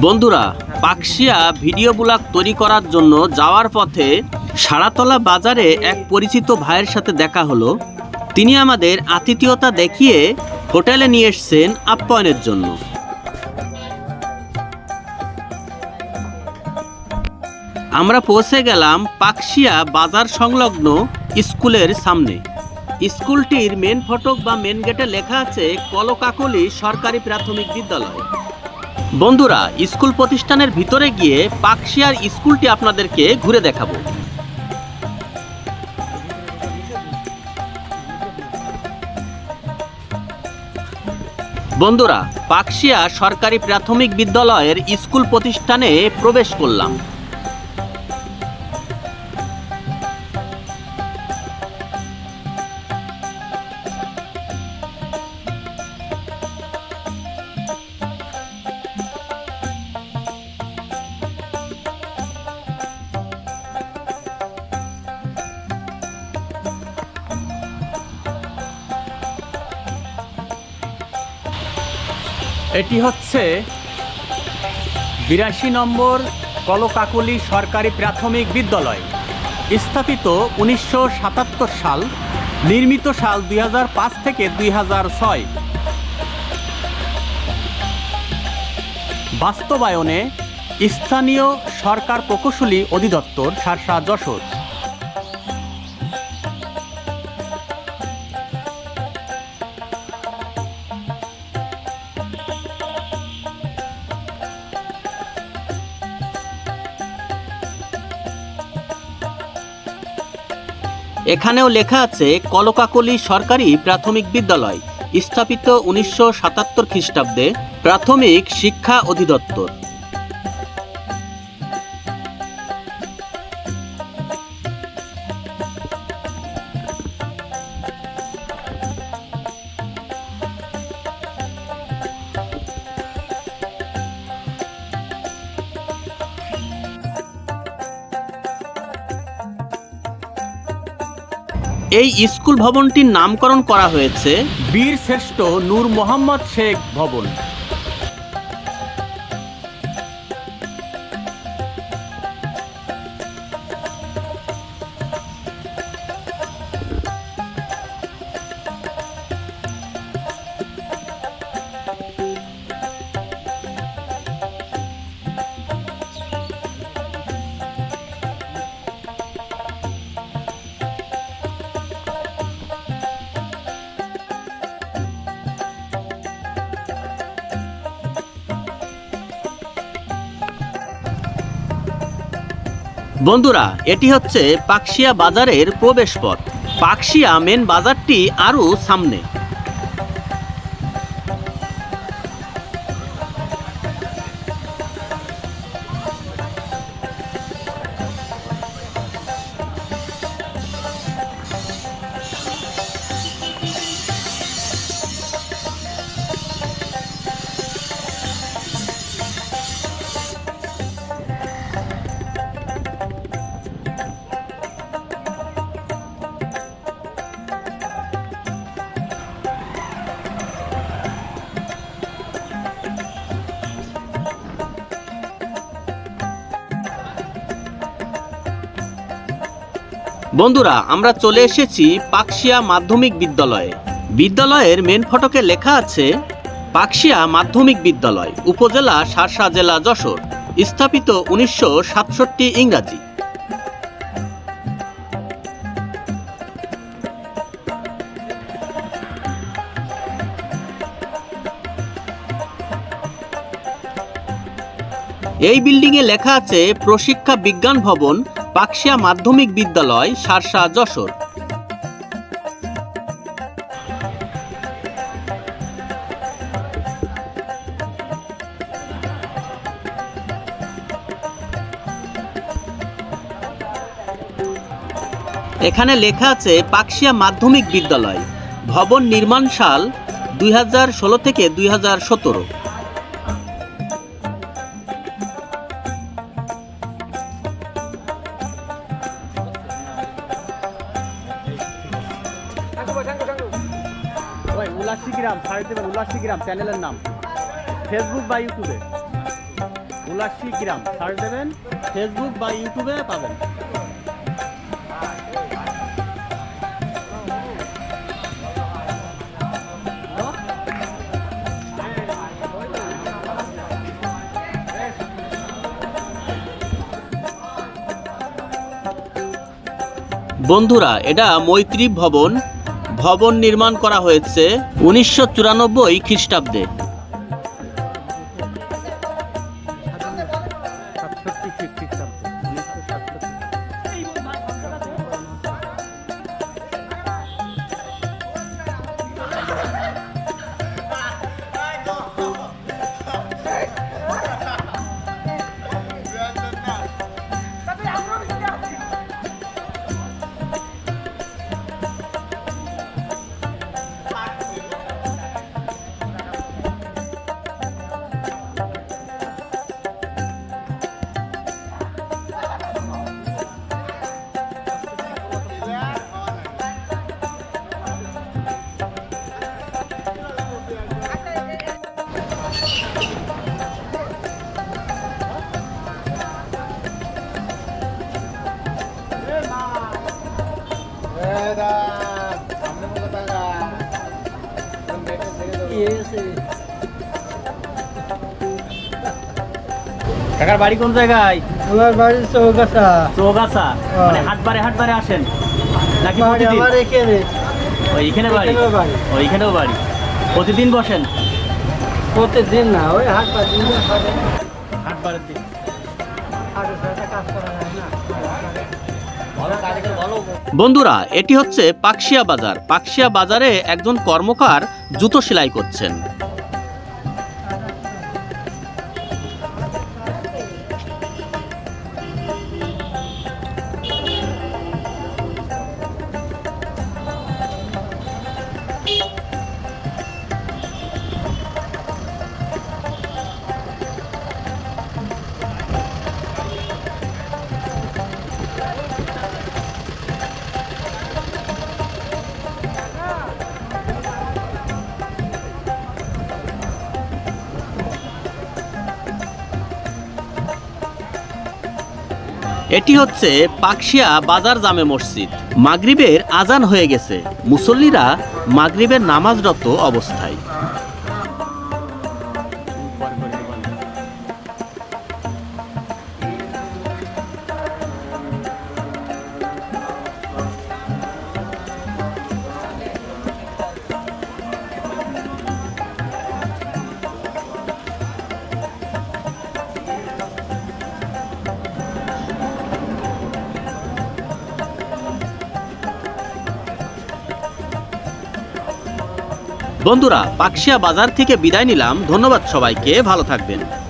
বন্ধুরা, Pakshia video blog তৈরি করার জন্য যাওয়ার পথে সারাতলা বাজারে এক পরিচিত ভাইয়ের সাথে দেখা হলো। তিনি আমাদের আতিথেয়তা দেখিয়ে হোটেলে নিয়ে এসছেন আপ্যায়নের জন্য। আমরা পৌঁছে গেলাম পাকশিয়া বাজার সংলগ্ন স্কুলের সামনে। স্কুলটির মেন ফটক বা মেন গেটে লেখা আছে কলকাকলি সরকারি প্রাথমিক বিদ্যালয়। বন্ধুরা, স্কুল প্রতিষ্ঠানের ভিতরে গিয়ে পাকশিয়ার স্কুলটি আপনাদেরকে ঘুরে দেখাবো। বন্ধুরা, পাকশিয়া সরকারি প্রাথমিক বিদ্যালয়ের স্কুল প্রতিষ্ঠানে প্রবেশ করলাম। এটি হচ্ছে বিরাশি নম্বর কলকাকলি সরকারি প্রাথমিক বিদ্যালয়। স্থাপিত উনিশশো সাতাত্তর সাল, নির্মিত সাল দুই হাজার পাঁচ থেকে দুই বাস্তবায়নে স্থানীয় সরকার প্রকৌশলী অধিদপ্তর সারসা যশোর। এখানেও লেখা আছে কলকাকলি সরকারি প্রাথমিক বিদ্যালয় স্থাপিত উনিশশো সাতাত্তর খ্রিস্টাব্দে প্রাথমিক শিক্ষা অধিদপ্তর। এই স্কুল ভবনটির নামকরণ করা হয়েছে বীর শ্রেষ্ঠ নূর মোহাম্মদ শেখ ভবন। বন্ধুরা এটি হচ্ছে পাকশিয়া বাজারের প্রবেশ পথ পাকশিয়া মেন বাজারটি আরও সামনে। বন্ধুরা, আমরা চলে এসেছি পাকশিয়া মাধ্যমিক বিদ্যালয়ে। বিদ্যালয়ের মেন ফটকে লেখা আছে, পাকশিয়া মাধ্যমিক বিদ্যালয়, উপজেলা সারসা জেলা যশোর, স্থাপিত উনিশশো সাতষট্টি ইংরাজি। এই বিল্ডিংয়ে লেখা আছে, প্রশিক্ষা বিজ্ঞান ভবন পাকশিয়া মাধ্যমিক বিদ্যালয়, সারসা, যশোর। এখানে লেখা আছে পাকশিয়া মাধ্যমিক বিদ্যালয়, ভবন নির্মাণ সাল দুই হাজার ষোলো থেকে দুই হাজার সতেরো। উল্লাসী গ্রাম উল্লাসী গ্রাম, চ্যানেলের নাম। ফেসবুক বা ইউটিউবে উলাসী গ্রাম। সার্চ দেবেন ফেসবুক বা ইউটিউবে পাবেন। বন্ধুরা, এটা মৈত্রী ভবন। ভবন নির্মাণ করা হয়েছে উনিশশো চুরানব্বই খ্রিস্টাব্দে। কাকার বাড়ি কোন জায়গায়? আমার বাড়ি চৌগাছা। চৌগাছা। মানে হাটবারে হাটবারে আসেন? নাকি প্রতিদিন? আমার এখানে। ওইখানে বাড়ি। ওইখানেও বাড়ি। প্রতিদিন বসেন? প্রতিদিন না ওই হাট পাঁচ দিন হাটে হাটবারের দিন। বন্ধুরা এটি হচ্ছে পাকশিয়া বাজার। পাকশিয়া বাজারে একজন কর্মকার জুতো সেলাই করছেন। এটি হচ্ছে পাকশিয়া বাজার জামে মসজিদ। মাগরিবের আজান হয়ে গেছে। মুসল্লিরা মাগরিবের নামাজরত অবস্থায়। বন্ধুরা পাকশিয়া বাজার থেকে বিদায় নিলাম। ধন্যবাদ সবাইকে। ভালো থাকবেন।